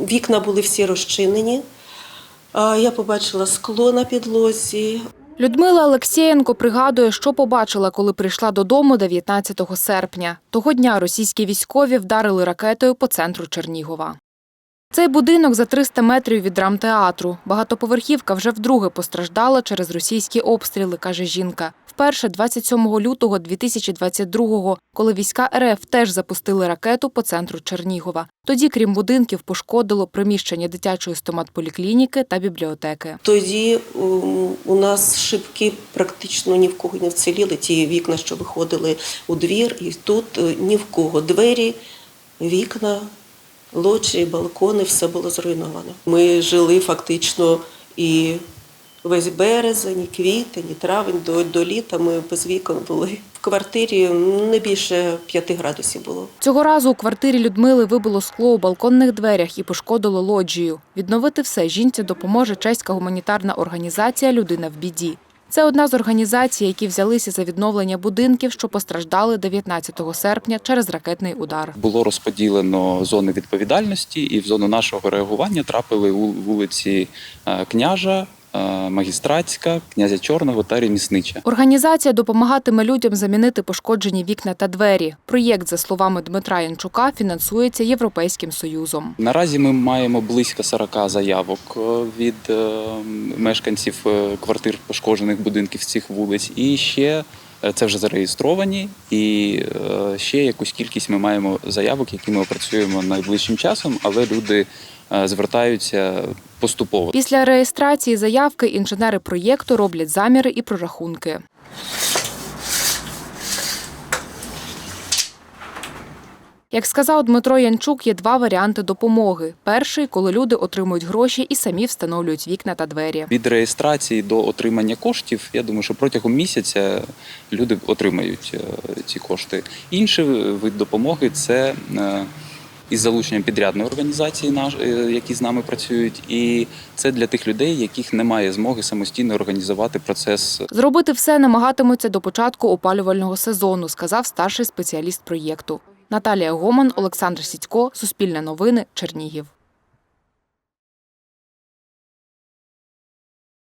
Вікна були всі розчинені. Я побачила скло на підлозі, Людмила Олексєєнко пригадує, що побачила, коли прийшла додому 19 серпня. Того дня російські військові вдарили ракетою по центру Чернігова. Цей будинок за 300 метрів від драмтеатру. Багатоповерхівка вже вдруге постраждала через російські обстріли, каже жінка. Вперше 27 лютого 2022-го, коли війська РФ теж запустили ракету по центру Чернігова. Тоді, крім будинків, пошкодило приміщення дитячої стоматполіклініки та бібліотеки. Тоді у нас шибки практично ні в кого не вціліли. Ті вікна, що виходили у двір, і тут е, ні в кого. Двері, вікна, лоджії, балкони, все було зруйновано. Ми жили фактично і весь березень, квітень, травень до, до літа ми без вікон були. В квартирі не більше 5 градусів було. Цього разу у квартирі Людмили вибило скло у балконних дверях і пошкодило лоджію. Відновити все жінці допоможе чеська гуманітарна організація Людина в біді. Це одна з організацій, які взялися за відновлення будинків, що постраждали 19 серпня через ракетний удар. Було розподілено зони відповідальності, і в зону нашого реагування трапили у- вулиці е, Княжа, Магістратська, князя Чорного та Реміснича. Організація допомагатиме людям замінити пошкоджені вікна та двері. Проєкт, за словами Дмитра Янчука, фінансується Європейським Союзом. Наразі ми маємо близько 40 заявок е, від е, мешканців е, квартир пошкоджених будинків з цих вулиць. І ще е, це вже зареєстровані, і е, ще якусь кількість ми маємо заявок, які ми опрацюємо найближчим часом, але люди е, звертаються поступово. Після реєстрації заявки інженери проєкту роблять заміри і прорахунки. Як сказав Дмитро Янчук, є два варіанти допомоги. Перший, коли люди отримують гроші і самі встановлюють вікна та двері. Від реєстрації до отримання коштів, я думаю, що протягом місяця люди отримають е, ці кошти. Інший вид допомоги це е, із залученням підрядної організації, е, які з нами працюють, і це для тих людей, яких немає змоги самостійно організувати процес Зробити все намагатимуться до початку опалювального сезону, сказав старший спеціаліст проєкту. Наталія Гоман, Олександр Сідько, Суспільне новини, Чернігів.